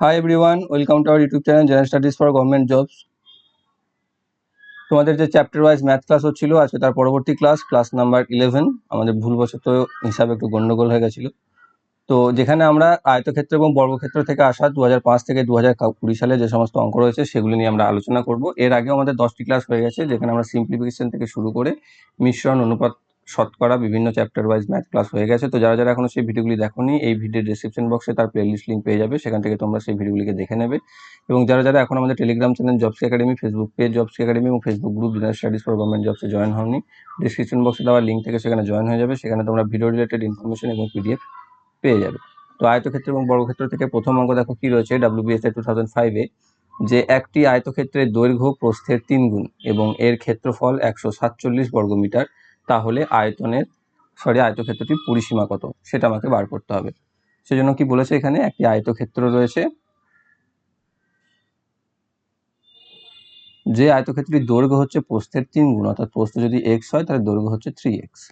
Hi everyone, welcome to our YouTube channel General Studies for Government Jobs. তোমাদের যে chapter wise math class হচ্ছিল আজকে তার পরবর্তী ক্লাস ক্লাস নাম্বার ইলেভেন আমাদের ভুলবশত হিসাবে একটু গণ্ডগোল হয়ে গেছিল তো যেখানে আমরা আয়তক্ষেত্র এবং বর্গক্ষেত্র থেকে আসা দু হাজার পাঁচ থেকে দু কুড়ি সালে যে সমস্ত অঙ্ক রয়েছে সেগুলি নিয়ে আমরা আলোচনা করব এর আগেও আমাদের দশটি ক্লাস হয়ে গেছে যেখানে আমরা সিম্পলিফিকেশন থেকে শুরু করে মিশ্রণ অনুপাত শতকরা বিভিন্ন চ্যাপ্টার ওয়াইজ ম্যাথ ক্লাস হয়ে গেছে। তো যারা যারা এখনও সেই ভিডিওগুলি দেখোনি, এই ভিডিওর ডিসক্রিপশন বক্সে তার প্লেলিস্ট লিঙ্ক পেয়ে যাবে। সেখান থেকে তোমরা সেই ভিডিওগুলিকে দেখে নেবে। এবং যারা যারা এখন আমাদের Telegram channel jobs academy Facebook page jobs academy এবং Facebook group general studies for government জবসে join হওনি ডিসক্রিপশন বক্সে দেওয়া লিঙ্ক থেকে সেখানে জয়েন হয়ে যাবে। সেখানে তোমরা ভিডিও রিলেটেড ইনফরমেশন এবং পিডিএফ পেয়ে যাবে। তো আয়তক্ষেত্র এবং বর্গক্ষেত্র থেকে প্রথম অঙ্ক দেখো কি রয়েছে ডাব্লিউবিএসআই টু থাউজেন্ড ফাইভে যে একটি আয়তক্ষেত্রের দৈর্ঘ্য প্রস্থের তিন গুণ এবং এর ক্ষেত্রফল একশো সাতচল্লিশ বর্গমিটার। তাহলে আয়তনের সরি আয়তক্ষেত্রটির পরিসীমা কত? সেটা আমাকে বার করতে হবে। সেজন্য কি বলেছে এখানে? একটি আয়তক্ষেত্র রয়েছে। যে আয়তক্ষেত্রটির দৈর্ঘ্য হচ্ছে প্রস্থের তিন গুণ, অর্থাৎ প্রস্থ যদি এক্স হয়, তাহলে দৈর্ঘ্য হচ্ছে থ্রি এক্স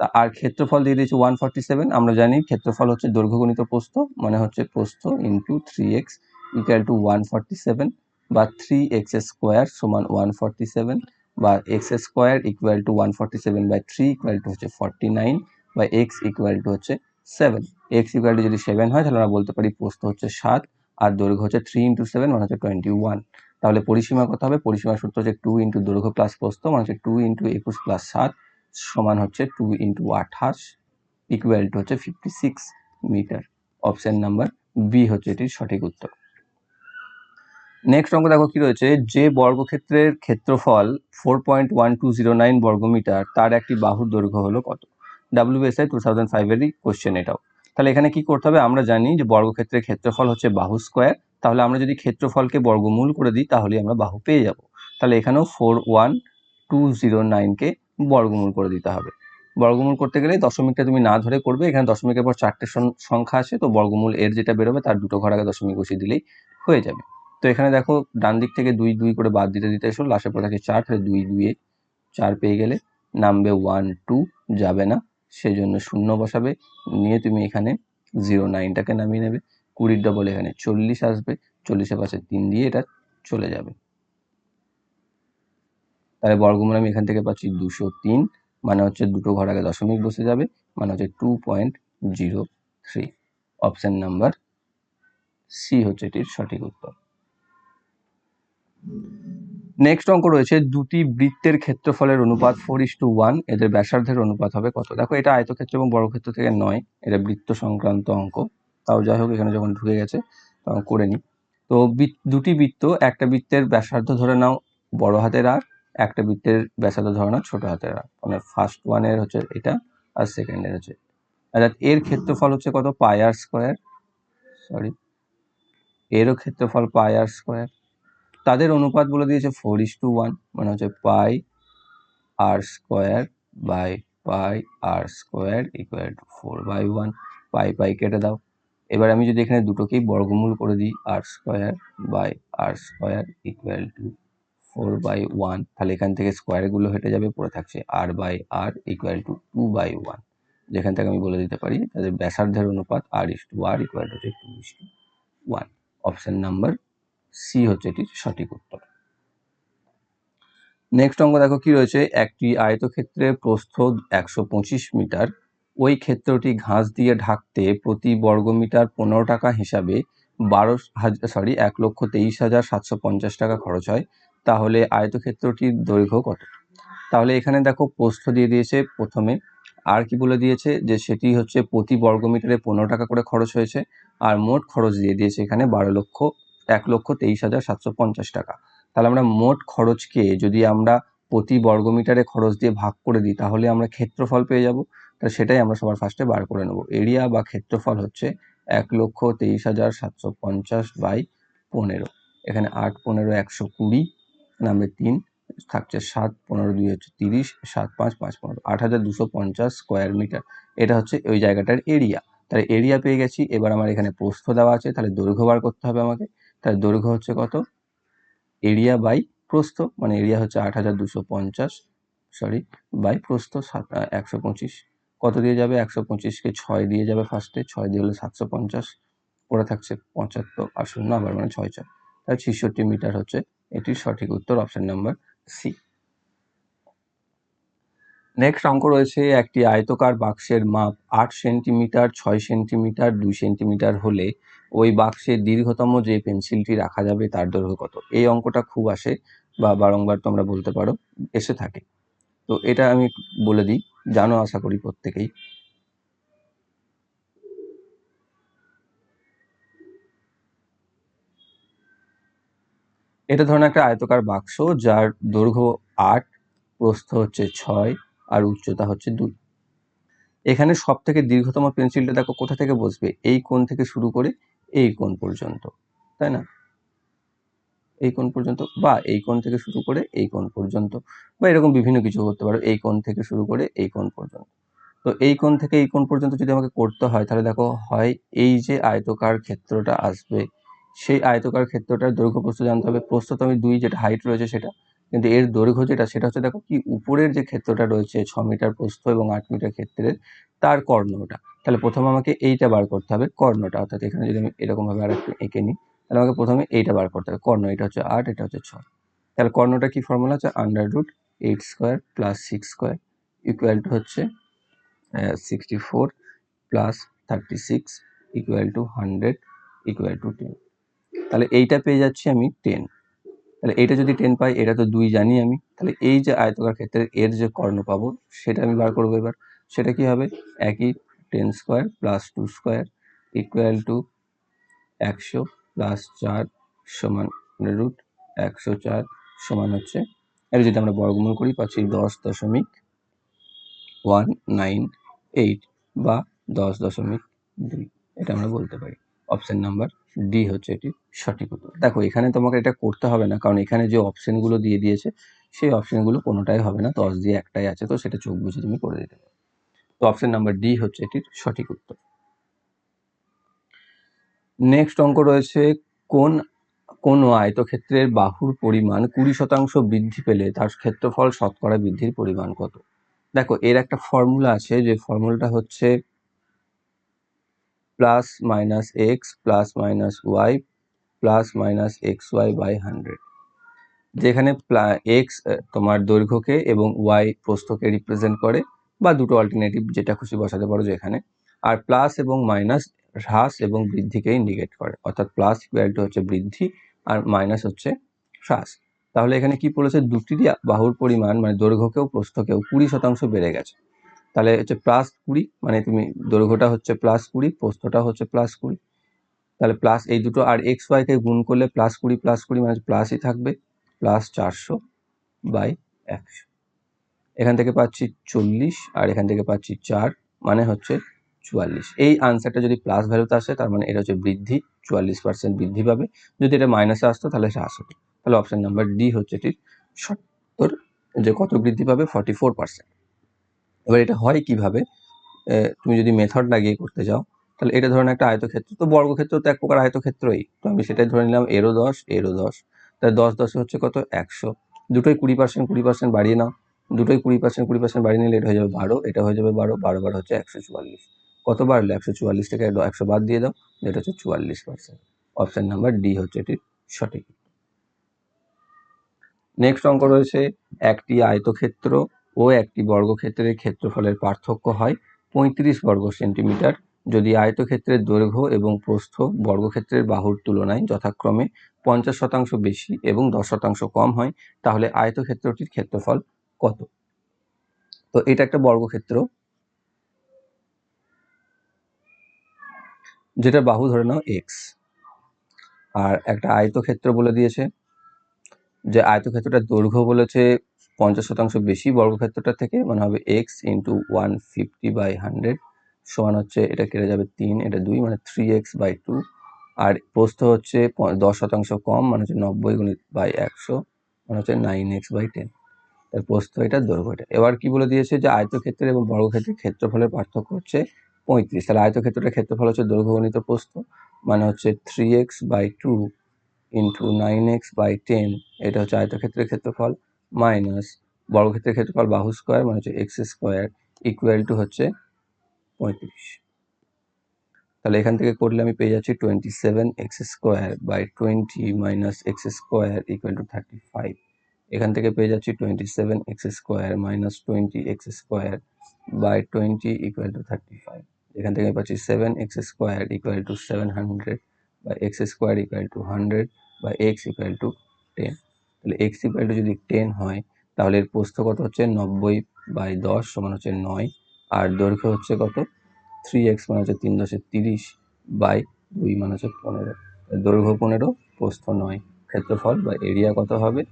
তা আর ক্ষেত্রফল দিয়ে দিয়েছে ওয়ান ফর্টি সেভেন আমরা জানি ক্ষেত্রফল হচ্ছে দৈর্ঘ্য গণিত প্রস্থ মানে হচ্ছে প্রস্থ into three X equal to one forty seven বা থ্রি এক্স স্কোয়ার সমান ওয়ান ফর্টি সেভেন বা X square equal to one forty seven by three equal to হচ্ছে ফর্টি নাইন বা এক্স ইকুয়াল টু হচ্ছে সেভেন এক্স ইকুয়াল টু যদি seven হয়, তাহলে আমরা বলতে পারি প্রস্থ হচ্ছে সাত আর দৈর্ঘ্য হচ্ছে থ্রি ইন্টু সেভেন মানে হচ্ছে টোয়েন্টি ওয়ান তাহলে পরিসীমা কত হবে? পরিসীমা সূত্র হচ্ছে টু ইন্টু দৈর্ঘ্য প্লাস প্রস্থ মানে হচ্ছে টু ইন্টু একুশ প্লাস সাত সমান হচ্ছে টু ইন্টু আঠাশ ইকুয়াল টু হচ্ছে fifty six metre option number B হচ্ছে এটির সঠিক উত্তর। নেক্সট অঙ্ক দেখো কি রয়েছে? যে বর্গক্ষেত্রের ক্ষেত্রফল four point one two zero nine বর্গমিটার, তার একটি বাহুর দৈর্ঘ্য হলো কত? ডাব্লিউবিএসআই টু থাউজেন্ড ফাইভেরই কোশ্চেন এটাও। তাহলে এখানে কি করতে হবে? আমরা জানি যে বর্গক্ষেত্রের ক্ষেত্রফল হচ্ছে বাহু স্কোয়ার তাহলে আমরা যদি ক্ষেত্রফলকে বর্গমূল করে দিই, তাহলে আমরা বাহু পেয়ে যাব। তাহলে এখানেও ফোর ওয়ান টু জিরো নাইনকে বর্গমূল করে দিতে হবে। বর্গমূল করতে গেলে দশমিকটা তুমি না ধরে করবে, এখানে দশমিকের পর চারটে সংখ্যা আছে তো বর্গমূল এর যেটা বেরোবে, তার দুটো ঘর আগে দশমিক বসিয়ে দিলেই হয়ে যাবে। তো এখানে দেখো ডান দিক থেকে দুই দুই করে বাদ দিতে দিতে এসো। লাস্টের পর থাকে চার, তাহলে দুই দুইয়ে চার পেয়ে গেলে নামবে ওয়ান টু যাবে না। সেই জন্য শূন্য বসাবে। নিয়ে তুমি এখানে জিরো নাইনটাকে নামিয়ে নেবে। কুড়ির ডবল এখানে চল্লিশ আসবে। চল্লিশের পাশে তিন দিয়ে এটা চলে যাবে। তাহলে বর্গমূল আমি এখান থেকে পাচ্ছি দুশো তিন। মানে হচ্ছে দুটো ঘর আগে দশমিক বসে যাবে। মানে হচ্ছে two point zero three option number C হচ্ছে এটির সঠিক উত্তর। নেক্সট অঙ্ক রয়েছে, দুটি বৃত্তের ক্ষেত্রফলের অনুপাত ফোর ইস টু ওয়ান এদের ব্যাসার্ধের অনুপাত হবে কত? দেখো, এটা আয়তক্ষেত্র এবং বর্গক্ষেত্র থেকে নয়, এটা বৃত্ত সংক্রান্ত অঙ্ক। তাও যাই হোক, এখানে যখন ঢুকে গেছে তখন করে নিই। তো দুটি বৃত্ত, একটা বৃত্তের ব্যাসার্ধ ধরে নাও, বড় হাতের আর, একটা বৃত্তের ব্যাসার্ধ ধরে নাও, ছোট হাতের আর। মানে ফার্স্ট ওয়ানের হচ্ছে এটা, আর সেকেন্ডের হচ্ছে অর্থাৎ এর ক্ষেত্রফল হচ্ছে কত? পাই আর স্কোয়ার সরি এরও ক্ষেত্রফল পাই আর স্কোয়ার তাদের অনুপাত বলে দিয়েছে ফোর ইস টু ওয়ান মানে হচ্ছে pi R square by pi R square equal to four by one pi pi কেটে দাও। এবার আমি যদি এখানে দুটোকেই বর্গমূল করে দিই R square by R square equal to four by one তাহলে এখান থেকে স্কোয়ারগুলো হেঁটে যাবে, পড়ে থাকছে R by R equal to two by one যেখান থেকে আমি বলে দিতে পারি, তাদের ব্যাসার্ধের অনুপাত R is to R equal to two is to one option number C হচ্ছে এটির সঠিক উত্তর। নেক্সট অঙ্ক দেখো কি রয়েছে? একটি আয়তক্ষেত্রের প্রস্থ একশো পঁচিশ মিটার। ওই ক্ষেত্রটি ঘাস দিয়ে ঢাকতে প্রতি বর্গমিটার পনেরো টাকা হিসাবে বারো হাজার সরি এক লক্ষ তেইশ হাজার সাতশো পঞ্চাশ টাকা খরচ হয়। তাহলে আয়তক্ষেত্রটির দৈর্ঘ্য কত? তাহলে এখানে দেখো প্রস্থ দিয়ে দিয়েছে প্রথমে। আর কি বলে দিয়েছে? যে সেটি হচ্ছে প্রতি বর্গমিটারে পনেরো টাকা করে খরচ হয়েছে। আর মোট খরচ দিয়ে দিয়েছে এখানে বারো লক্ষ এক লক্ষ তেইশ হাজার সাতশো পঞ্চাশ টাকা। তাহলে আমরা মোট খরচকে যদি আমরা প্রতি বর্গমিটারে খরচ দিয়ে ভাগ করে দিই, তাহলে আমরা ক্ষেত্রফল পেয়ে যাব। তা সেটাই আমরা সবার ফার্স্টে বার করে নেব। এরিয়া বা ক্ষেত্রফল হচ্ছে এক লক্ষ তেইশ হাজার সাতশো পঞ্চাশ বাই পনেরো। এখানে আট, পনেরো, একশো কুড়ি নামে তিন থাকছে সাত, পনেরো, দুই হচ্ছে তিরিশ, সাত, পাঁচ পাঁচ, পনেরো। আট হাজার দুশো পঞ্চাশ স্কোয়ার মিটার এটা হচ্ছে ওই জায়গাটার এরিয়া তাহলে এরিয়া পেয়ে গেছি। এবার আমার এখানে প্রস্থ দেওয়া আছে। তাহলে দৈর্ঘ্য বার করতে হবে আমাকে। তাহলে দৈর্ঘ্য হচ্ছে কত? এরিয়া বাই প্রস্থ মানে এরিয়া হচ্ছে আট হাজার দুশো পঞ্চাশ সরি বাই প্রস্থ সাত একশো পঁচিশ। কত দিয়ে যাবে? একশো পঁচিশকে ছয় দিয়ে যাবে ফার্স্টে ছয় দিয়ে হলে সাতশো পঞ্চাশ। পড়ে থাকছে পঁচাত্তর আর শূন্য আবার মানে ছয় ছয় তাই ছেষট্টি মিটার হচ্ছে, এটির সঠিক উত্তর অপশান নাম্বার সি নেক্সট অঙ্ক রয়েছে একটি আয়তকার বাক্সের মাপ। আট সেন্টিমিটার, ছয় সেন্টিমিটার, দুই সেন্টিমিটার হলে ওই বাক্সের দীর্ঘতম যে পেন্সিলটি রাখা যাবে তার দৈর্ঘ্য কত? এই অঙ্কটা খুব আসে বা বারংবার তোমরা বলতে পারো, এসে থাকে। তো এটা আমি বলে দিই, জানো আশা করি প্রত্যেকেই। এটা ধরনের একটা আয়তকার বাক্স, যার দৈর্ঘ্য আট, প্রস্থ হচ্ছে ছয় আর উচ্চতা হচ্ছে দুই। এখানে সব থেকে দীর্ঘতম পেন্সিলটা দেখো কোথা থেকে বসবে? এই কোণ থেকে শুরু করে এই কোণ পর্যন্ত, তাই না? এই কোণ পর্যন্ত বা এই কোণ থেকে শুরু করে এই কোণ পর্যন্ত বা এরকম বিভিন্ন কিছু করতে পারো। এই কোণ থেকে শুরু করে এই কোণ পর্যন্ত। তো এই কোণ থেকে এই কোণ পর্যন্ত যদি আমাকে করতে হয়, তাহলে দেখো হয় এই যে আয়তকার ক্ষেত্রটা আসবে। সেই আয়তকার ক্ষেত্রটার দৈর্ঘ্য প্রস্থ জানতে হবে। প্রস্থ তো আমি দুই, যেটা হাইট রয়েছে সেটা। কিন্তু এর দৈর্ঘ্য যেটা, সেটা হচ্ছে দেখো কি উপরের যে ক্ষেত্রটা রয়েছে ছ মিটার প্রস্থ এবং আট মিটার ক্ষেত্রের, তার কর্ণটা। তাহলে প্রথমে আমাকে এইটা বার করতে হবে, কর্ণটা। অর্থাৎ এখানে যদি আমি এরকমভাবে আর একটু এঁকে নিই, তাহলে আমাকে প্রথমে এইটা বার করতে হবে। কর্ণ, এটা হচ্ছে আট, এটা হচ্ছে ছয় তাহলে কর্ণটা কি ফর্মুলা হচ্ছে? Under root eight square plus six square equal to হচ্ছে sixty four plus thirty six equal to hundred equal to ten তাহলে এইটা পেয়ে যাচ্ছি আমি টেন তাহলে এইটা যদি টেন পাই, এটা তো দুই জানি আমি। তাহলে এই যে আয়তকার ক্ষেত্রে এর যে কর্ণ পাবো, সেটা আমি বার করব এবার। সেটা কি হবে? একই ten square plus two square equal to একশো প্লাস চার সমান রুট একশো চার সমান হচ্ছে এটা যদি আমরা বর্গমূল করি, পাচ্ছি দশ দশমিক ওয়ান নাইন এইট বা দশ দশমিক দুই। এটা আমরা বলতে পারি। অপশান নাম্বার ডি হচ্ছে এটি সঠিক উত্তর। দেখো, এখানে তোমাকে এটা করতে হবে না, কারণ এখানে যে অপশনগুলো দিয়ে দিয়েছে, সেই অপশনগুলো কোনোটাই হবে না। দশ দিয়ে একটাই আছে, তো সেটা চোখ বুঝে তুমি করে দিতে পারো। তো অপশান নাম্বার ডি হচ্ছে এটির সঠিক উত্তর। নেক্সট অঙ্ক রয়েছে, কোন কোন আয়তক্ষেত্রের বাহুর পরিমাণ কুড়ি শতাংশ বৃদ্ধি পেলে তার ক্ষেত্রফল শতকরা বৃদ্ধির পরিমাণ কত? দেখো, এর একটা ফর্মুলা আছে, যে ফর্মুলাটা হচ্ছে plus minus X plus minus Y plus minus X Y by hundred যেখানে এক্স তোমার দৈর্ঘ্যকে এবং ওয়াই প্রস্থকে রিপ্রেজেন্ট করে বা দুটো অল্টারনেটিভ যেটা খুশি বসাতে পারো যেখানে। আর প্লাস এবং মাইনাস হ্রাস এবং বৃদ্ধিকে ইন্ডিকেট করে। অর্থাৎ প্লাস ইকুয়ালটি হচ্ছে বৃদ্ধি আর মাইনাস হচ্ছে হ্রাস। তাহলে এখানে কি বলেছে দুটিরই বাহুর পরিমাণ মানে দৈর্ঘ্যকেও প্রস্থকেও কুড়ি শতাংশ বেড়ে গেছে। তাহলে হচ্ছে প্লাস কুড়ি মানে তুমি দৈর্ঘ্যটা হচ্ছে প্লাস কুড়ি, প্রস্থটা হচ্ছে প্লাস কুড়ি। তাহলে প্লাস এই দুটো আর এক্স ওয়াইকে গুণ করলে প্লাস কুড়ি প্লাস কুড়ি মানে প্লাসই থাকবে, প্লাস চারশো বাই একশো। এখান থেকে পাচ্ছি চল্লিশ আর এখান থেকে পাচ্ছি চার মানে হচ্ছে চুয়াল্লিশ। এই আনসারটা যদি প্লাস ভ্যালুতে আসে, তার মানে এটা হচ্ছে বৃদ্ধি, চুয়াল্লিশ পার্সেন্ট বৃদ্ধি পাবে। যদি এটা মাইনাসে আসতো, তাহলে হ্রাস হতো তাহলে অপশান নাম্বার ডি হচ্ছে এটির সত্তর, যে কত বৃদ্ধি পাবে? Forty four percent. এবার এটা হয় কীভাবে? তুমি যদি মেথড লাগিয়ে করতে যাও তাহলে এটা ধরনের একটা আয়তক্ষেত্র। তো বর্গক্ষেত্র তো এক প্রকার আয়তক্ষেত্রই। তো আমি সেটাই ধরে নিলাম এরো দশ এরো দশ। তাহলে দশ দশে হচ্ছে কত? একশো। দুটোই কুড়ি পার্সেন্ট কুড়ি পার্সেন্ট বাড়িয়ে নাও। দুটোই কুড়ি পার্সেন্ট কুড়ি পার্সেন্ট বাড়িয়ে নিলে এটা হয়ে যাবে বারো, এটা হয়ে যাবে বারো বারো বারো হচ্ছে একশো চুয়াল্লিশ। কত বাড়লো? একশো চুয়াল্লিশ থেকে একশো বাদ দিয়ে দাও, যেটা হচ্ছে চুয়াল্লিশ পার্সেন্ট অপশান নাম্বার ডি হচ্ছে এটির সঠিক। নেক্সট অঙ্ক রয়েছে, একটি আয়তক্ষেত্র ও একটি বর্গক্ষেত্রের ক্ষেত্রফলের পার্থক্য হয় পঁয়ত্রিশ বর্গ সেন্টিমিটার। যদি আয়তক্ষেত্রের দৈর্ঘ্য এবং প্রস্থ বর্গক্ষেত্রের বাহুর তুলনায় যথাক্রমে পঞ্চাশ শতাংশ বেশি এবং দশ শতাংশ কম হয়, তাহলে আয়তক্ষেত্রটির ক্ষেত্রফল কত? তো এটা একটা বর্গক্ষেত্র। যেটা বাহু ধরে নাও এক্স। আর একটা আয়তক্ষেত্র বলে দিয়েছে। যে আয়তক্ষেত্রটার দৈর্ঘ্য বলেছে পঞ্চাশ শতাংশ বেশি বর্গক্ষেত্রটা থেকে মানে হবে x into one fifty by hundred সমান হচ্ছে, এটা কেটে যাবে তিন, এটা দুই মানে থ্রি এক্স বাই টু আর প্রস্থ হচ্ছে দশ শতাংশ কম মানে হচ্ছে নব্বই গুণিত বাই একশো মানে হচ্ছে নাইন এক্স বাই টেন তার প্রস্থ এটা দৈর্ঘ্য এটা। এবার কি বলে দিয়েছে যে আয়তক্ষেত্রের এবং বর্গক্ষেত্রের ক্ষেত্রফলের পার্থক্য হচ্ছে পঁয়ত্রিশ। তাহলে আয়তক্ষেত্রের ক্ষেত্রফল হচ্ছে দৈর্ঘ্য গণিত প্রস্থ মানে হচ্ছে three x by two into nine x by ten এটা হচ্ছে আয়তক্ষেত্রের ক্ষেত্রফল। মাইনাস বর্গক্ষেত্রের ক্ষেত্রফল বাহু স্কোয়ার মানে হচ্ছে এক্স স্কোয়ার ইকুয়াল টু হচ্ছে পঁয়ত্রিশ। তাহলে এখান থেকে করলে আমি পেয়ে যাচ্ছি twenty seven x square by twenty minus x square equal to thirty five এখান থেকে পেয়ে যাচ্ছি twenty seven x square minus twenty x square by twenty equal to thirty five এখান থেকে পাচ্ছি seven x square equal to seven hundred বা x square equal to hundred বা x equal to ten তাহলে এক্স ইকুয়াল টু যদি ten হয়, তাহলে এর প্রস্থ কত হচ্ছে? নব্বই বাই দশ সমান হচ্ছে নয়। আর দৈর্ঘ্য হচ্ছে কত? থ্রি এক্স মানে হচ্ছে তিন দশে তিরিশ বাই দুই মানে হচ্ছে পনেরো। দৈর্ঘ্য পনেরো, প্রস্থ নয়। ক্ষেত্রফল বা এরিয়া কত হবে?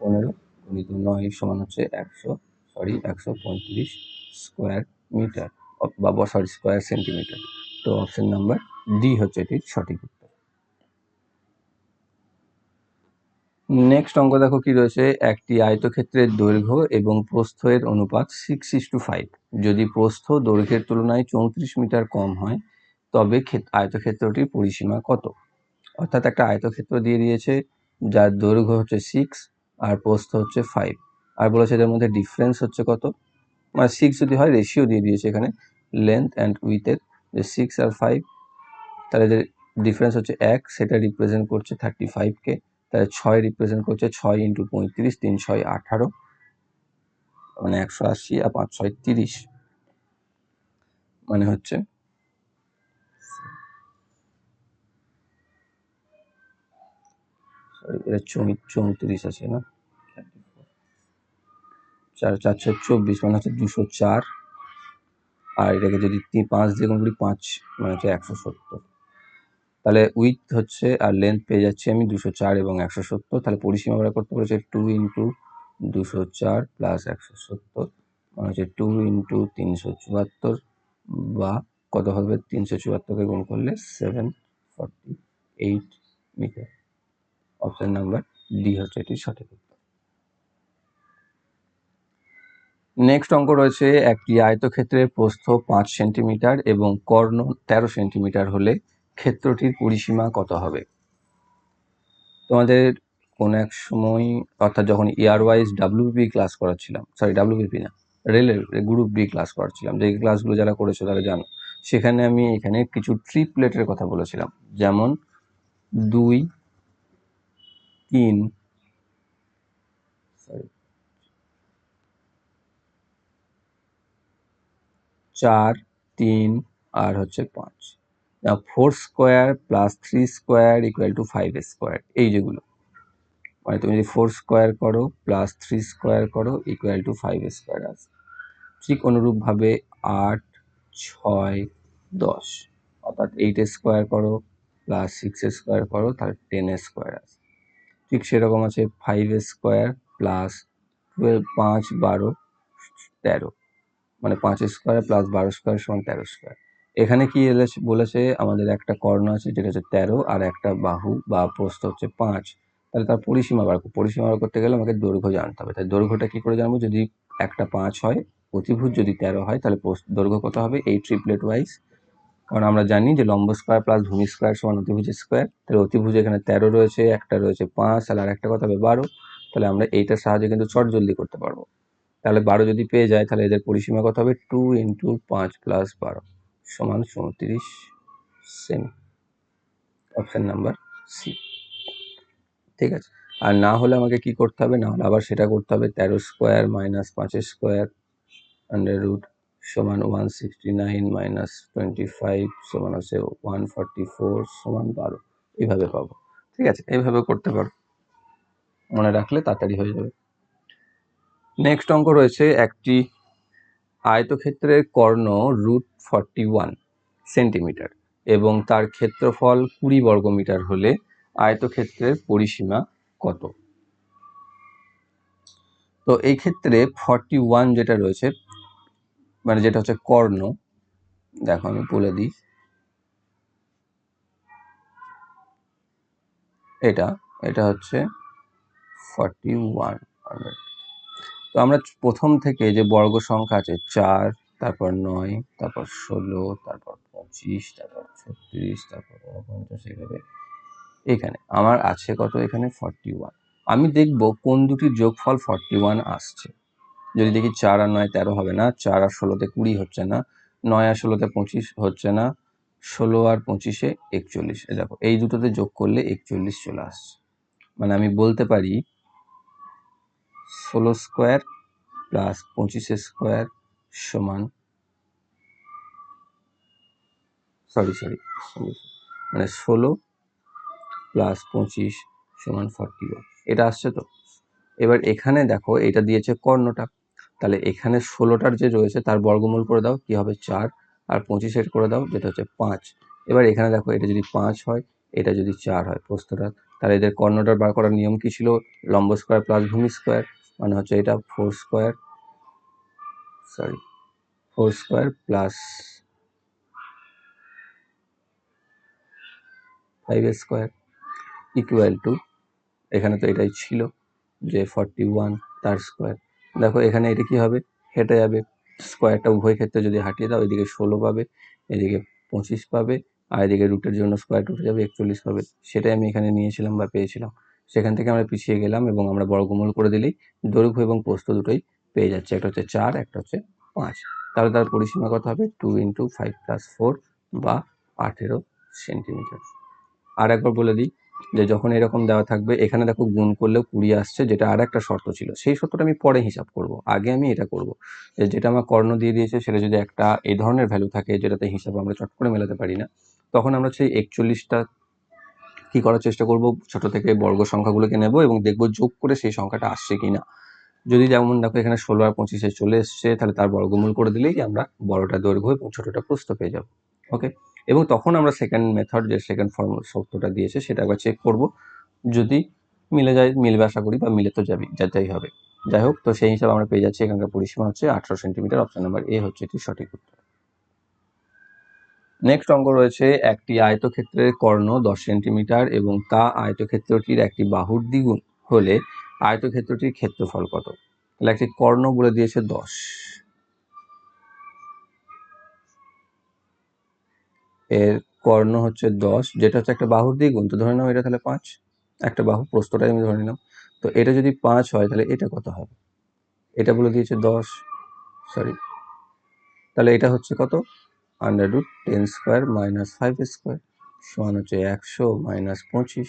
পনেরো গুণিত নয় সমান হচ্ছে একশো সরি একশো পঁয়ত্রিশ স্কোয়ার মিটার বা সরি স্কোয়ার সেন্টিমিটার তো অপশন নাম্বার ডি হচ্ছে এটির সঠিক উত্তর। নেক্সট অঙ্ক দেখো কি রয়েছে? একটি আয়তক্ষেত্রের দৈর্ঘ্য এবং প্রস্থের অনুপাত সিক্স ইস টু ফাইভ যদি প্রস্থ দৈর্ঘ্যের তুলনায় চৌত্রিশ মিটার কম হয়, তবে আয়তক্ষেত্রটির পরিসীমা কত? অর্থাৎ একটা আয়তক্ষেত্র দিয়ে দিয়েছে, যার দৈর্ঘ্য হচ্ছে সিক্স আর প্রস্থ হচ্ছে ফাইভ আর বলেছে এদের মধ্যে ডিফারেন্স হচ্ছে কত? মানে সিক্স যদি হয় রেশিও দিয়ে দিয়েছে এখানে লেন্থ অ্যান্ড উইথের যে সিক্স আর ফাইভ তাহলে যে ডিফারেন্স হচ্ছে এক, সেটা রিপ্রেজেন্ট করছে থার্টি ফাইভকে তাহলে ছয় রিপ্রেজেন্ট করছে ছয় ইন্টু পঁয়ত্রিশ, তিন ছয় আঠারো মানে একশো আশি আর পাঁচ ছয় তিরিশ। মানে হচ্ছে এটা চৌত্রিশ আছে না? চার চার ছয় চব্বিশ মানে হচ্ছে দুশো চার। আর এটাকে যদি পাঁচ দিয়ে গুণ করি, পাঁচ মানে হচ্ছে একশো সত্তর। তাহলে উইথ হচ্ছে আর লেন্থ পেয়ে যাচ্ছি আমি দুশো চার এবং একশো সত্তর। তাহলে পরিসীমা আমরা করতে বলেছে টু ইন্টু দুশো চার প্লাস একশো সত্তর মানে হচ্ছে টু ইন্টু তিনশো চুয়াত্তর বা কত হবে? তিনশো চুয়াত্তরকে গুণ করলে seven forty eight metre option number D হচ্ছে এটি সঠিক নেক্সট অঙ্ক রয়েছে একটি আয়তক্ষেত্রের প্রস্থ পাঁচ সেন্টিমিটার এবং কর্ণ তেরো সেন্টিমিটার হলে ক্ষেত্রটির পরিসীমা কত হবে? তোমাদের কোন এক সময়, অর্থাৎ যখন ইয়ার ওয়াইজ ডাব্লিউবি ক্লাস করাচ্ছিলাম সরি ডাব্লিউবিপি না রেলের গ্রুপ বি ক্লাস করাচ্ছিলাম যে ক্লাসগুলো যারা করেছ তারা জানো। সেখানে আমি এখানে কিছু ট্রিপলেটের কথা বলেছিলাম। যেমন দুই, তিন সরি চার, তিন, আর হচ্ছে পাঁচ। Four square plus three square equal to five square এই যেগুলো। মানে তুমি যদি ফোর স্কোয়ার করো প্লাস থ্রি স্কোয়ার করো ইকুয়াল টু ফাইভ স্কোয়ার আছে। ঠিক অনুরূপভাবে আট, ছয়, দশ। অর্থাৎ এইট স্কোয়ার করো প্লাস সিক্স স্কোয়ার করো, তাহলে টেন স্কোয়ার আছে। ঠিক সেরকম আছে ফাইভ স্কোয়ার প্লাস টুয়েলভ পাঁচ, বারো, তেরো। মানে পাঁচ স্কোয়ার প্লাস বারো স্কোয়ার সমান তেরো স্কোয়ার এখানে কি এলে বলেছে? আমাদের একটা কর্ণ আছে, যেটা হচ্ছে তেরো, আর একটা বাহু বা প্রস্থ হচ্ছে পাঁচ। তাহলে তার পরিসীমা বার পরিসীমা বার করতে গেলে আমাকে দৈর্ঘ্য জানতে হবে। তাই দৈর্ঘ্যটা কী করে জানব? যদি একটা পাঁচ হয়, অতিভুজ যদি তেরো হয়, তাহলে দৈর্ঘ্য কত হবে? এই ট্রিপলেট ওয়াইজ কারণ আমরা জানি যে লম্ব স্কোয়ার প্লাস ভূমি স্কোয়ার সমান অতিভুজ স্কোয়ার তাহলে অতিভুজ এখানে তেরো রয়েছে, একটা রয়েছে পাঁচ তাহলে আর একটা কত হবে? বারো। তাহলে আমরা এইটার সাহায্যে কিন্তু চট জলদি করতে পারব। তাহলে বারো যদি পেয়ে যায়, তাহলে এদের পরিসীমা কত হবে? টু ইন্টু পাঁচ প্লাস বারো। সমান চৌত্রিশ সেমি অপশান নাম্বার সি ঠিক আছে? আর না হলে আমাকে কি করতে হবে? না হলে আবার সেটা করতে হবে। তেরো স্কোয়ার মাইনাস পাঁচের স্কোয়ার আন্ডার রুট সমান one sixty nine minus twenty five সমান হচ্ছে ওয়ান ফর্টি ফোর সমান বারো। এইভাবে পাবো। ঠিক আছে? এইভাবে করতে পারো। মনে রাখলে তাড়াতাড়ি হয়ে যাবে। নেক্সট অঙ্ক রয়েছে একটি আয়তক্ষেত্রের কর্ণ রুট ফর্টি ওয়ান সেন্টিমিটার এবং তার ক্ষেত্রফল কুড়ি বর্গমিটার হলে আয়তক্ষেত্রের পরিসীমা কত? তো এই ক্ষেত্রে ফর্টি ওয়ান যেটা রয়েছে মানে যেটা হচ্ছে কর্ণ, দেখো আমি বলে দিই, এটা এটা হচ্ছে ফর্টি ওয়ান তো আমরা প্রথম থেকে যে বর্গ সংখ্যা আছে চার, তারপর নয়, তারপর ষোলো, তারপর পঁচিশ, তারপর ছত্রিশ, তারপর উনপঞ্চাশ এইভাবে এখানে। আমার আছে কত? এখানে ফর্টি ওয়ান আমি দেখব কোন দুটির যোগফল ফর্টি ওয়ান আসছে। যদি দেখি চার আর নয় তেরো হবে না, চার আর ষোলোতে কুড়ি হচ্ছে না, নয় আর ষোলোতে পঁচিশ হচ্ছে না, ষোলো আর পঁচিশে একচল্লিশ। দেখো, এই দুটোতে যোগ করলে একচল্লিশ চলে আসছে। মানে আমি বলতে পারি ষোলো স্কোয়ার প্লাস পঁচিশে স্কোয়ার সমান, সরি সরি মানে ষোলো প্লাস পঁচিশ সমান ফর্টি এটা আসছে তো? এবার এখানে দেখো, এটা দিয়েছে কর্ণটা। তাহলে এখানে ষোলোটার যে রয়েছে, তার বর্গমূল করে দাও, কি হবে চার, আর পঁচিশের করে দাও, যেটা হচ্ছে পাঁচ। এবার এখানে দেখো, এটা যদি পাঁচ হয়, এটা যদি চার হয় প্রস্তটা তাহলে এদের কর্ণটার বার করার নিয়ম কি ছিল? লম্ব স্কোয়ার প্লাস ভূমি স্কোয়ার মানে হচ্ছে এটা four square sorry four square plus five square equal to এখানে তো এটাই ছিল যে ফর্টি ওয়ান তার স্কোয়ার দেখো এখানে এটা কি হবে? হেঁটে যাবে। স্কোয়ারটা উভয় ক্ষেত্রে যদি হাঁটিয়ে দাও, এদিকে ষোলো পাবে, এদিকে পঁচিশ পাবে। আর এদিকে রুটের জন্য স্কোয়ার উঠে যাবে একচল্লিশ হবে। সেটাই আমি এখানে নিয়েছিলাম বা পেয়েছিলাম। সেখান থেকে আমরা পিছিয়ে গেলাম এবং আমরা বর্গমূল করে দিলেই দৈর্ঘ্য এবং প্রস্থ দুটোই পেয়ে যাচ্ছে। একটা হচ্ছে চার, একটা হচ্ছে পাঁচ। তাহলে তার পরিসীমা কত হবে? Two into five plus four বা আঠেরো সেন্টিমিটার আর একবার বলে দিই যে যখন এরকম দেওয়া থাকবে, এখানে দেখো গুণ করলেও কুড়ি আসছে, যেটা আর একটা শর্ত ছিল। সেই শর্তটা আমি পরে হিসাব করব। আগে আমি এটা করব। যেটা আমার কর্ণ দিয়ে দিয়েছে, সেটা যদি একটা এই ধরনের ভ্যালু থাকে, যেটাতে হিসাব আমরা চট করে মেলাতে পারি না তখন আমরা সেই একচল্লিশটা কি করার চেষ্টা করব? ছোট থেকে বর্গ সংখ্যাগুলোকে নেব এবং দেখব যোগ করে সেই সংখ্যাটা আসছে কি না যদি যেমন দেখো এখানে ষোলো আর পঁচিশে চলে এসছে, তাহলে তার বর্গমূল করে দিলেই আমরা বড়টা দৈর্ঘ্য এবং ছোটটা প্রস্থ পেয়ে যাব। ওকে এবং তখন আমরা সেকেন্ড মেথড যে সেকেন্ড ফর্ম সত্যটা দিয়েছে, সেটা একবার চেক করব। যদি মিলে যায়, মিলবে আশা করি বা মিলে তো যাবি যাই হবে। যাই হোক, তো সেই হিসাবে আমরা পেয়ে যাচ্ছি, এখানকার পরিসীমা হচ্ছে আঠারো সেন্টিমিটার অপশন নাম্বার এ হচ্ছে এটি সঠিক উত্তর। নেক্সট অঙ্ক রয়েছে একটি আয়তক্ষেত্রের কর্ণ দশ সেন্টিমিটার এবং তা আয়তক্ষেত্রটির একটি বাহুর দ্বিগুণ হলে আয়তক্ষেত্রটির ক্ষেত্রফল কত? তাহলে একটি কর্ণ বলে দিয়েছে দশ। এর কর্ণ হচ্ছে দশ, যেটা হচ্ছে একটা বাহুর দ্বিগুণ, তো ধরে নাও এটা তাহলে পাঁচ। একটা বাহু প্রস্তটাই আমি ধরে নিলাম। তো এটা যদি পাঁচ হয় তাহলে এটা কত হবে? এটা বলে দিয়েছে দশ সরি তাহলে এটা হচ্ছে কত? Under root ten square minus five square সমান হচ্ছে একশো মাইনাস পঁচিশ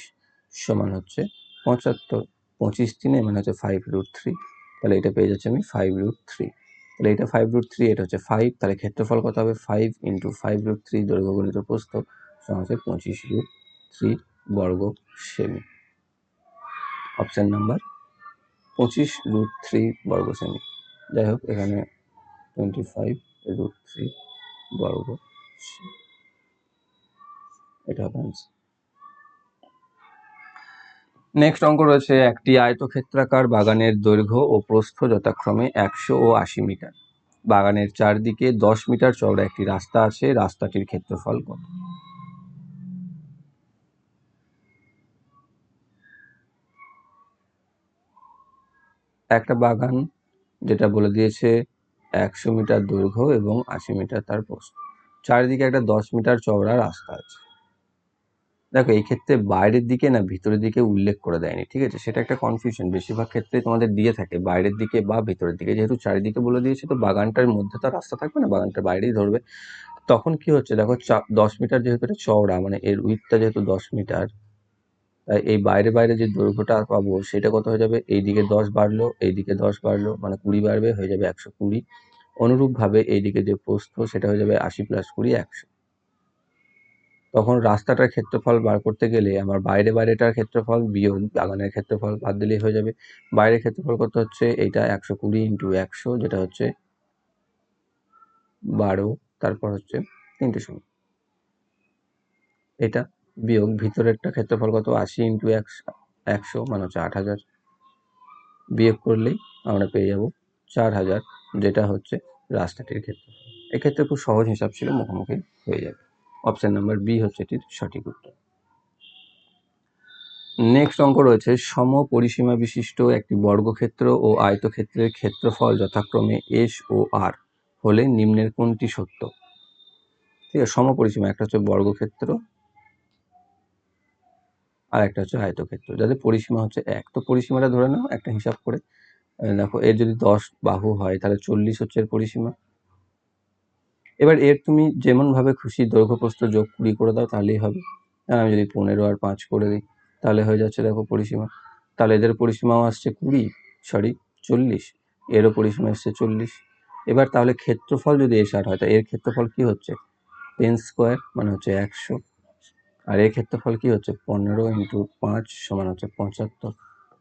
সমান হচ্ছে পঁচাত্তর। পঁচিশ তিনে মানে হচ্ছে ফাইভ রুট থ্রি তাহলে এটা পেয়ে যাচ্ছে আমি ফাইভ রুট থ্রি তাহলে এটা ফাইভ রুট থ্রি এটা হচ্ছে ফাইভ তাহলে ক্ষেত্রফল কত হবে? Five into five root three দৈর্ঘ্য গণিত প্রস্থ সমান হচ্ছে পঁচিশ রুট থ্রি বর্গ সেমি। অপশান নাম্বার পঁচিশ রুট থ্রি বর্গ সেমি। যাই হোক, এখানে টোয়েন্টি ফাইভ রুট থ্রি বর্গ নেক্সট অঙ্ক রয়েছে একটি আয়তক্ষেত্রাকার বাগানের দৈর্ঘ্য ও প্রস্থ যথাক্রমে একশো ও আশি মিটার। বাগানের চারদিকে দশ মিটার চওড়া একটি রাস্তা আছে, রাস্তাটির ক্ষেত্রফল কত? একটা বাগান যেটা বলে দিয়েছে একশো মিটার দৈর্ঘ্য এবং আশি মিটার তার প্রস্থ। চারিদিকে একটা দশ মিটার চওড়া রাস্তা আছে। দেখো, এই ক্ষেত্রে বাইরের দিকে না ভিতরের দিকে উল্লেখ করে দেয়নি, ঠিক আছে? সেটা একটা কনফিউশন বেশিরভাগ ক্ষেত্রে তোমাদের দিয়ে থাকে, বাইরের দিকে বা ভিতরের দিকে। যেহেতু চারিদিকে বলে দিয়েছে, তো বাগানটার মধ্যে তো রাস্তা থাকবে না বাগানটার বাইরেই ধরবে। তখন কি হচ্ছে? দেখো, চা দশ মিটার যেহেতু এটা চওড়া মানে এর উইথটা যেহেতু দশ মিটার এই বাইরে বাইরে যে দৈর্ঘ্যটা পাবো, সেটা কত হয়ে যাবে? এইদিকে দশ বাড়লো, এইদিকে দশ বাড়লো মানে কুড়ি বাড়বে, হয়ে যাবে একশো কুড়ি। অনুরূপভাবে এইদিকে যে প্রস্থ, সেটা হয়ে যাবে আশি প্লাস কুড়ি, একশো। তখন রাস্তাটার ক্ষেত্রফল বার করতে গেলে আমার বাইরে বাইরেটার ক্ষেত্রফল, বিয়োগ, বাগানের ক্ষেত্রফল বাদ দিলেই হয়ে যাবে। বাইরের ক্ষেত্রফল কত হচ্ছে? এইটা একশো কুড়ি ইন্টু একশো, যেটা হচ্ছে বারো, তারপর হচ্ছে তিনটে শূন্য। এটা বিয়োগ, ভিতরেরটা ক্ষেত্রফল কত? আশি ইন্টু একশো মানে হচ্ছে আট হাজার। বিয়োগ করলেই আমরা পেয়ে যাব চার হাজার, যেটা হচ্ছে রাস্তাটির ক্ষেত্রফল। এক্ষেত্রে খুব সহজ হিসাব ছিল, মুখোমুখি হয়ে যাবে। অপশান নাম্বার বি হচ্ছে এটির সঠিক উত্তর। নেক্সট অঙ্ক রয়েছে সম পরিসীমা বিশিষ্ট একটি বর্গক্ষেত্র ও আয়তক্ষেত্রের ক্ষেত্রফল যথাক্রমে এস ও আর হলে নিম্নের কোনটি সত্য? ঠিক আছে সম পরিসীমা একটা হচ্ছে বর্গক্ষেত্র আর একটা হচ্ছে আয়তক্ষেত্র যাদের পরিসীমা হচ্ছে এক, তো পরিসীমাটা ধরে নাও, একটা হিসাব করে। দেখো, এর যদি দশ বাহু হয়, তাহলে চল্লিশ হচ্ছে এর পরিসীমা। এবার এর তুমি যেমনভাবে খুশি দৈর্ঘ্য প্রস্থ যোগ কুড়ি করে দাও, তাহলেই হবে। আর আমি যদি পনেরো আর পাঁচ করে দিই, তাহলে হয়ে যাচ্ছে দেখো পরিসীমা। তাহলে এদের পরিসীমাও আসছে কুড়ি সরি চল্লিশ। এরও পরিসীমা এসছে চল্লিশ। এবার তাহলে ক্ষেত্রফল যদি এ ষাট হয়, তা এর ক্ষেত্রফল কি হচ্ছে? টেন স্কোয়ার মানে হচ্ছে একশো। আর এর ক্ষেত্রফল কি হচ্ছে? পনেরো ইন্টু পাঁচ সমান হচ্ছে পঁচাত্তর।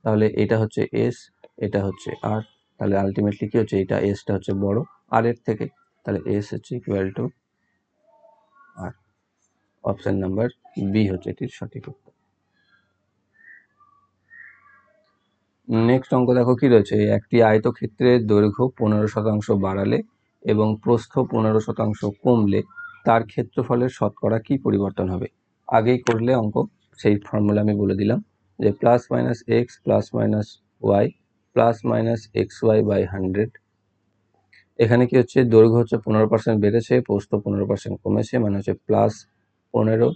তাহলে এটা হচ্ছে এস এটা হচ্ছে আর তাহলে আলটিমেটলি কি হচ্ছে? এটা এসটা হচ্ছে বড়। আর এর থেকে তাহলে এস হচ্ছে ইকুয়াল টু আর অপশন নাম্বার বি হচ্ছে এটির সঠিক উত্তর। নেক্সট অঙ্ক দেখো কি রয়েছে? একটি আয়তক্ষেত্রের দৈর্ঘ্য পনেরো শতাংশ বাড়ালে এবং প্রস্থ পনেরো শতাংশ কমলে তার ক্ষেত্রফলের শতকরা কি পরিবর্তন হবে? আগেই করলে অঙ্ক, সেই ফর্মুলা আমি বলে দিলাম যে plus minus x plus minus y plus minus x y by hundred এখানে কি হচ্ছে? দৈর্ঘ্য হচ্ছে পনেরো পার্সেন্ট বেড়েছে পোস্ত পনেরো পার্সেন্ট কমেছে মানে হচ্ছে প্লাস পনেরো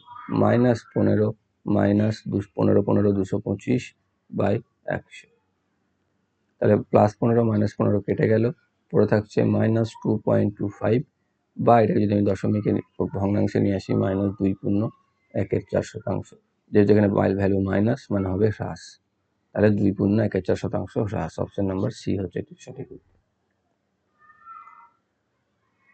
মাইনাস পনেরো মাইনাস দু পনেরো পনেরো দুশো পঁচিশ বাই একশো। তাহলে প্লাস পনেরো মাইনাস পনেরো কেটে গেল, পড়ে থাকছে minus two point two five বা এটা যদি আমি দশমিকে ভগ্নাংশে নিয়ে আসি মাইনাস দুই পূর্ণ একের চার শতাংশ। যেহেতু এখানে মাইল ভ্যালু মাইনাস মানে হবে হ্রাস। তাহলে দুই পূর্ণ একের চার শতাংশ হ্রাস। অপশন নাম্বার সি হচ্ছে এটি সঠিক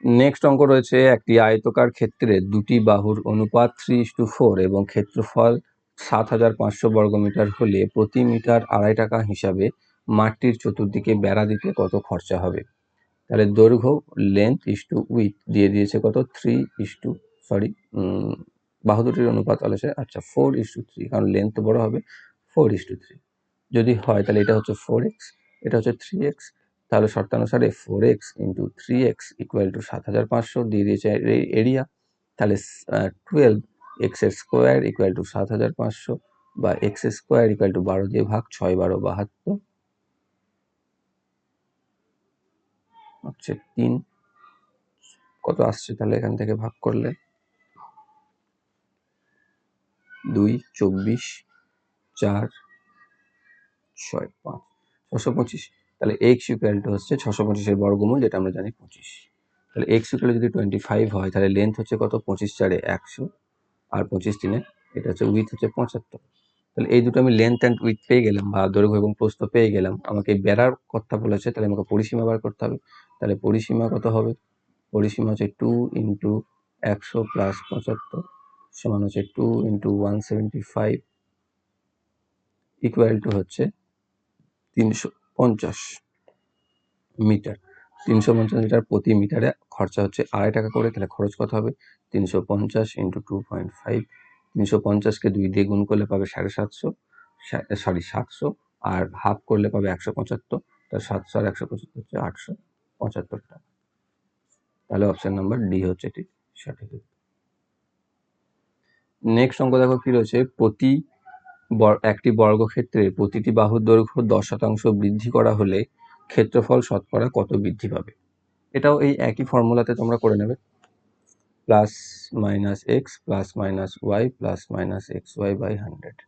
নেক্সট অঙ্ক রয়েছে একটি আয়তকার ক্ষেত্রে দুটি বাহুর অনুপাত থ্রি টু ফোর এবং ক্ষেত্রফল সাত হাজার পাঁচশো বর্গমিটার হলে প্রতি মিটার আড়াই টাকা হিসাবে মাঠটির চতুর্দিকে বেড়া দিতে কত খরচা হবে? তাহলে দৈর্ঘ্য লেন্থ ইস টু উইথ দিয়ে দিয়েছে কত? থ্রি ইস টু সরি বাহু দুটির অনুপাত বলেছে আচ্ছা ফোর ইস টু থ্রি কারণ লেন্থ বড় হবে ফোর ইস টু থ্রি যদি হয় তাহলে এটা হচ্ছে ফোর এক্স এটা হচ্ছে থ্রি এক্স তাহলে শর্তানুসারে four x into three x equal to সাত হাজার পাঁচশো দিয়ে দিয়েছে এরিয়া তাহলে twelve x square equal to সাত হাজার পাঁচশো বা এক্স স্কোয়ার ইকুয়াল টু বারো দিয়ে ভাগ, ছয়, বারো, বাহাত্তর। হচ্ছে তিন, কত আসছে তাহলে এখান থেকে ভাগ করলে? দুই, চব্বিশ, চার, ছয়, পাঁচ ছশো পঁচিশ। তাহলে এক্স ইকুয়াল টু হচ্ছে ছশো পঁচিশের বর্গমূল, যেটা আমরা জানি পঁচিশ। তাহলে এক্স ইকুয়াল যদি টোয়েন্টি ফাইভ হয়, তাহলে লেন্থ হচ্ছে কত? পঁচিশ চারে একশো। আর পঁচিশ দিনে এটা হচ্ছে উইথ হচ্ছে পঁচাত্তর। তাহলে এই দুটো আমি লেন্থ অ্যান্ড উইথ পেয়ে গেলাম, বা দৈর্ঘ্য এবং প্রস্থ পেয়ে গেলাম। আমাকে বেড়ার কথা বলেছে, তাহলে আমাকে পরিসীমা বার করতে হবে। তাহলে পরিসীমা কত হবে? পরিসীমা হচ্ছে টু ইন্টু একশো প্লাস পঁচাত্তর। সমান হচ্ছে two into one seventy five equal to হচ্ছে তিনশো পঞ্চাশ মিটার। তিনশো পঞ্চাশ মিটার প্রতি মিটারে খরচা হচ্ছে আড়াই টাকা করে, তাহলে খরচ কত হবে? তিনশো পঞ্চাশ ইন্টু টু পয়েন্ট ফাইভ তিনশো পঞ্চাশকে দুই দিয়ে গুণ করলে পাবে সাড়ে সাতশো সরি সাতশো, আর হাফ করলে পাবে একশো পঁচাত্তর তার সাতশো আর একশো পঁচাত্তর হচ্ছে আটশো পঁচাত্তর টাকা তাহলে অপশান নাম্বার ডি হচ্ছে এটি, সঠিক। নেক্সট অঙ্ক দেখো কি রয়েছে? প্রতি একটি বর্গক্ষেত্রে প্রতিটি বাহুর দৈর্ঘ্য দশ শতাংশ বৃদ্ধি করা হলে ক্ষেত্রফল শতকরা কত বৃদ্ধি পাবে? এটাও এই একই ফর্মুলাতে তোমরা করে নেবে। Plus minus x, plus minus y, plus minus x y by hundred.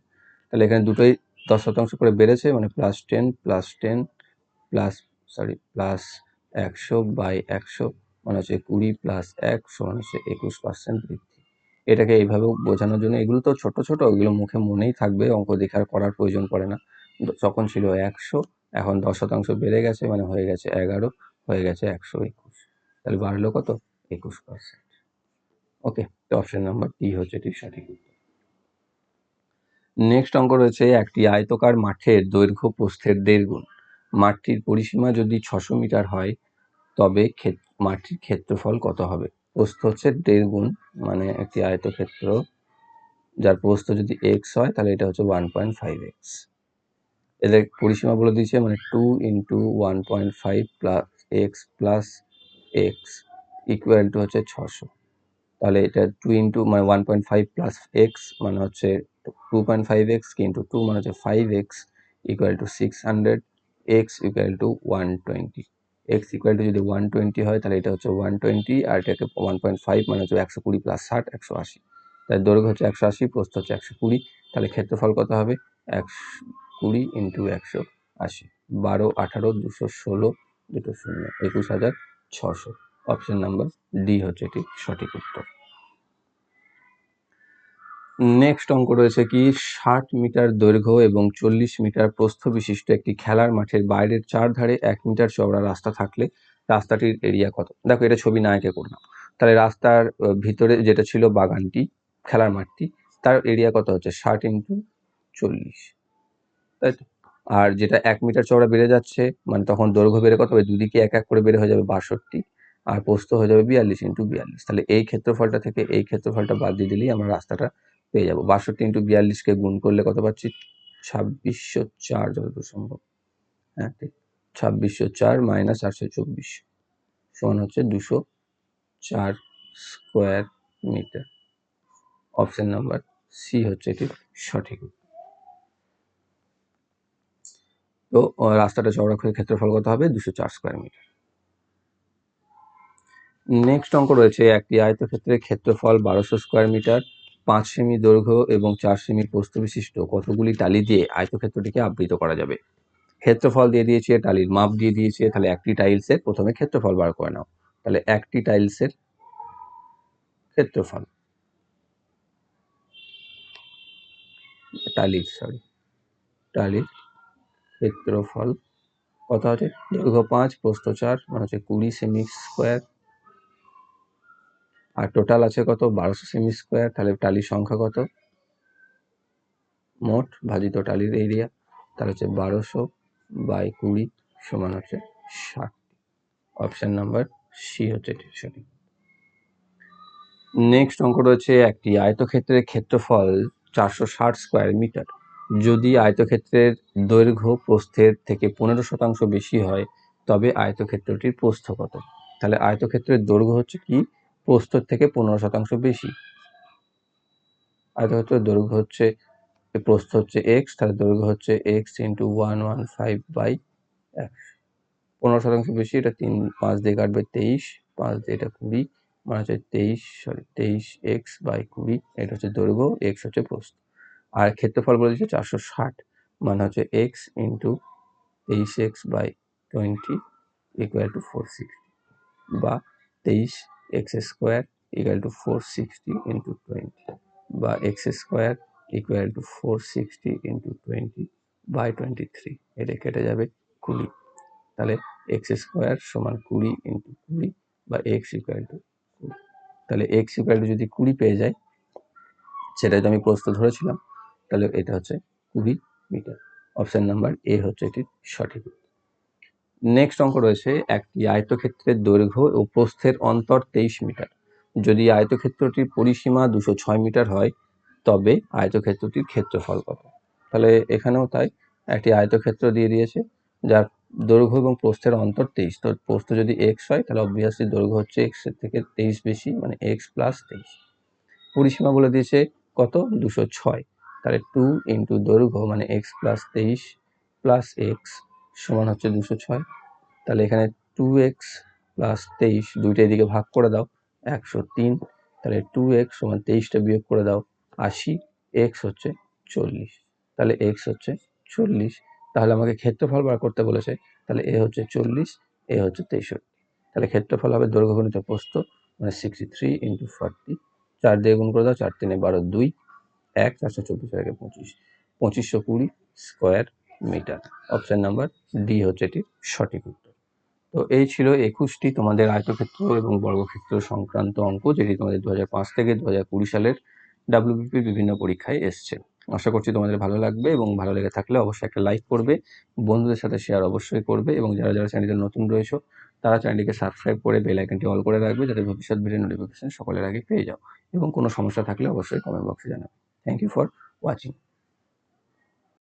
তাহলে এখানে দুটোই দশ শতাংশ করে বেড়েছে মানে plus ten plus ten, plus, sorry, plus একশো বাই একশো মানে হচ্ছে কুড়ি প্লাস এক সমান হচ্ছে একুশ পার্সেন্ট বৃদ্ধি। এটাকে এইভাবে বোঝানোর জন্য। এগুলো তো ছোট ছোট ওগুলো মুখে মনেই থাকবে, অঙ্ক দেখার করার প্রয়োজন পড়ে না। তখন ছিল একশো, এখন দশ শতাংশ বেড়ে গেছে মানে হয়ে গেছে এগারো, হয়ে গেছে একশো একুশ। তাহলে বাড়লো কত? একুশ পার্সেন্ট ওকে, তো অপশন নাম্বার টি হচ্ছে এটি সঠিক নেক্সট অঙ্ক রয়েছে একটি আয়তকার মাঠের দৈর্ঘ্য প্রস্থের দেড় গুণ। মাঠটির পরিসীমা যদি ছশো মিটার হয়, তবে মাঠটির ক্ষেত্রফল কত হবে? প্রস্থ হচ্ছে দেড় গুণ মানে একটি আয়তক্ষেত্র, যার প্রস্থ যদি এক্স হয়, তাহলে এটা হচ্ছে ওয়ান পয়েন্ট ফাইভ এক্স এদের পরিসীমা বলে দিয়েছে মানে two into one point five plus x plus x equal to হচ্ছে ছশো তাহলে এটা টু ইন্টু মানে one point five plus x মানে হচ্ছে টু পয়েন্ট ফাইভ এক্স কিন্তু টু মানে হচ্ছে five x equal to six hundred x equal to one twenty x equal to যদি ওয়ান টোয়েন্টি হয়, তাহলে এটা হচ্ছে ওয়ান টোয়েন্টি আর এটাকে ওয়ান পয়েন্ট ফাইভ মানে হচ্ছে একশো কুড়ি প্লাস ষাট, একশো আশি। তাই দৈর্ঘ্য হচ্ছে একশো আশি, প্রস্থ হচ্ছে একশো কুড়ি। তাহলে ক্ষেত্রফল কত হবে? একশো কুড়ি ইন্টু একশো আশি। বারো, আঠারো, দুশো ষোলো, দুটো শূন্য, একুশ হাজার ছশো। অপশন নাম্বার ডি হচ্ছে এটি সঠিক উত্তর। নেক্সট অঙ্ক রয়েছে কি, ষাট মিটার দৈর্ঘ্য এবং চল্লিশ মিটার প্রস্থ বিশিষ্ট একটি খেলার মাঠের বাইরের চার ধারে এক মিটার চওড়া রাস্তা থাকলে রাস্তাটির এরিয়া কত? দেখো, এটা ছবি না এঁকে করলাম। তাহলে রাস্তার ভিতরে যেটা ছিল বাগানটি, খেলার মাঠটি, তার এরিয়া কত হচ্ছে? ষাট ইন্টু চল্লিশ। তাই তো? আর যেটা এক মিটার চওড়া বেড়ে যাচ্ছে মানে তখন দৈর্ঘ্য বেড়ে কত হবে? দুদিকে এক এক করে বেড়ে হয়ে যাবে বাষট্টি, আর প্রস্থ হয়ে যাবে বিয়াল্লিশ ইন্টু বিয়াল্লিশ। তাহলে এই ক্ষেত্রফলটা থেকে এই ক্ষেত্রফলটা বাদ দিয়ে দিলেই আমরা রাস্তাটা পেয়ে যাব। বাষট্টি ইন্টু বিয়াল্লিশকে গুণ করলে কত পাচ্ছি? ছাব্বিশশো চার যতদূর সম্ভব। হ্যাঁ ঠিক। ছাব্বিশশো চার মাইনাস চারশো চব্বিশ সমান হচ্ছে দুশো চার square metre. Option number C হচ্ছে এটির সঠিক তো রাস্তাটা চওড়া করে ক্ষেত্রফল কত হবে? দুশো চার স্কোয়ার মিটার। নেক্সট অঙ্ক রয়েছে একটি আয়তক্ষেত্রের ক্ষেত্রফল বারোশো স্কোয়ার মিটার। পাঁচ সেমি দৈর্ঘ্য এবং চার সেমি প্রস্থ বিশিষ্ট কতগুলি টালি দিয়ে আয়তক্ষেত্রটিকে আবৃত করা যাবে? ক্ষেত্রফল দিয়ে দিয়েছে টালির মাপ দিয়ে দিয়েছে, তাহলে একটি টাইলসের প্রথমে ক্ষেত্রফল বার করে নাও। তাহলে একটি টাইলসের ক্ষেত্রফল, টালির সরি টালির ক্ষেত্রফল কত আছে? দৈর্ঘ্য পাঁচ, প্রস্থ চার মানে হচ্ছে কুড়ি সেমি স্কোয়ার আর টোটাল আছে কত? বারোশো সেমি স্কোয়ার তাহলে টালির সংখ্যা কত? মোট ভাজিত টালির এরিয়া তাহলে হচ্ছে বারোশো বাই কুড়ি সমান হচ্ছে ষাট। অপশন নাম্বার সি হচ্ছে সঠিক নেক্সট অঙ্ক রয়েছে একটি আয়তক্ষেত্রের ক্ষেত্রফল চারশো ষাট স্কোয়ার মিটার যদি আয়তক্ষেত্রের দৈর্ঘ্য প্রস্থের থেকে পনেরো শতাংশ বেশি হয়, তবে আয়তক্ষেত্রটির প্রস্থ কত? তাহলে আয়তক্ষেত্রের দৈর্ঘ্য হচ্ছে কি? প্রস্থের থেকে পনেরো শতাংশ বেশি। আয়তক্ষেত্রের দৈর্ঘ্য হচ্ছে প্রস্থ হচ্ছে এক্স তাহলে দৈর্ঘ্য হচ্ছে x into one one five by একশো পনেরো শতাংশ বেশি, এটা তিন, পাঁচ দিয়ে কাটবে তেইশ, পাঁচ দিয়ে এটা কুড়ি মানে হচ্ছে তেইশ সরি তেইশ এক্স বাই কুড়ি, এটা হচ্ছে দৈর্ঘ্য এক্স হচ্ছে প্রস্থ। আর ক্ষেত্রফল বলে দিচ্ছে চারশো ষাট মানে হচ্ছে এক্স ইন্টু তেইশ x by twenty equal to four sixty বা তেইশ x square equal to four sixty into twenty বা x square equal to four sixty into twenty by twenty three এটা কেটে যাবে কুড়ি। তাহলে এক্স স্কোয়ার সমান কুড়ি ইন্টু কুড়ি বা এক্স ইকুয়াল টু কুড়ি। তাহলে এক্স ইকুয়াল টু যদি কুড়ি পেয়ে যায় সেটাই তো আমি প্রশ্ন ধরেছিলাম, তাহলে এটা হচ্ছে কুড়ি মিটার। অপশন নাম্বার এ হচ্ছে এটির সঠিক নেক্সট অঙ্ক রয়েছে একটি আয়তক্ষেত্রের দৈর্ঘ্য ও প্রস্থের অন্তর তেইশ মিটার। যদি আয়তক্ষেত্রটির পরিসীমা দুশো ছয় মিটার হয়, তবে আয়তক্ষেত্রটির ক্ষেত্রফল কত? তাহলে এখানেও তাই একটি আয়তক্ষেত্র দিয়ে দিয়েছে, যার দৈর্ঘ্য এবং প্রস্থের অন্তর তেইশ। তো প্রস্থ যদি এক্স হয়, তাহলে অবভিয়াসলি দৈর্ঘ্য হচ্ছে এক্সের থেকে তেইশ বেশি মানে এক্স প্লাস তেইশ। পরিসীমা বলে দিয়েছে কত? দুশো ছয়। তাহলে টু ইন্টু দৈর্ঘ্য মানে এক্স প্লাস তেইশ প্লাস এক্স সমান হচ্ছে দুশো ছয়। তাহলে এখানে টু এক্স প্লাস তেইশ দুইটা এদিকে ভাগ করে দাও, একশো তিন। তাহলে টু এক্স সমান তেইশটা বিয়োগ করে দাও, আশি। এক্স হচ্ছে চল্লিশ। তাহলে এক্স হচ্ছে চল্লিশ। তাহলে আমাকে ক্ষেত্রফল বার করতে বলেছে, তাহলে এ হচ্ছে চল্লিশ এ হচ্ছে তেষট্টি। তাহলে ক্ষেত্রফল হবে দৈর্ঘ্য গণিত প্রস্থ মানে সিক্সটি থ্রি ইন্টু ফর্টি চার দিয়ে গুণ করে দাও, চার তিনে বারো, দুই। এক, চারশো চব্বিশ, একে পঁচিশ। পঁচিশশো কুড়ি square metre option number D হচ্ছে এটির সঠিক উত্তর। তো এই ছিল একুশটি তোমাদের আয়তক্ষেত্র এবং বর্গক্ষেত্র সংক্রান্ত অঙ্ক যেটি তোমাদের দু থেকে দু সালের ডাব্লিউবিপির বিভিন্ন পরীক্ষায় এসছে। আশা করছি তোমাদের ভালো লাগবে এবং ভালো লেগে থাকলে অবশ্যই একটা লাইক করবে, বন্ধুদের সাথে শেয়ার অবশ্যই করবে এবং যারা যারা চ্যানেলে নতুন রয়েছে, তারা চ্যানেলটিকে সাবস্ক্রাইব করে বেল আইকনটি অল করে রাখবে যাতে ভবিষ্যৎ ভিডিও নোটিফিকেশন সকলের আগে পেয়ে যাও। এবং কোনো সমস্যা থাকলে অবশ্যই কমেন্ট বক্সে জানাবে। Thank you for watching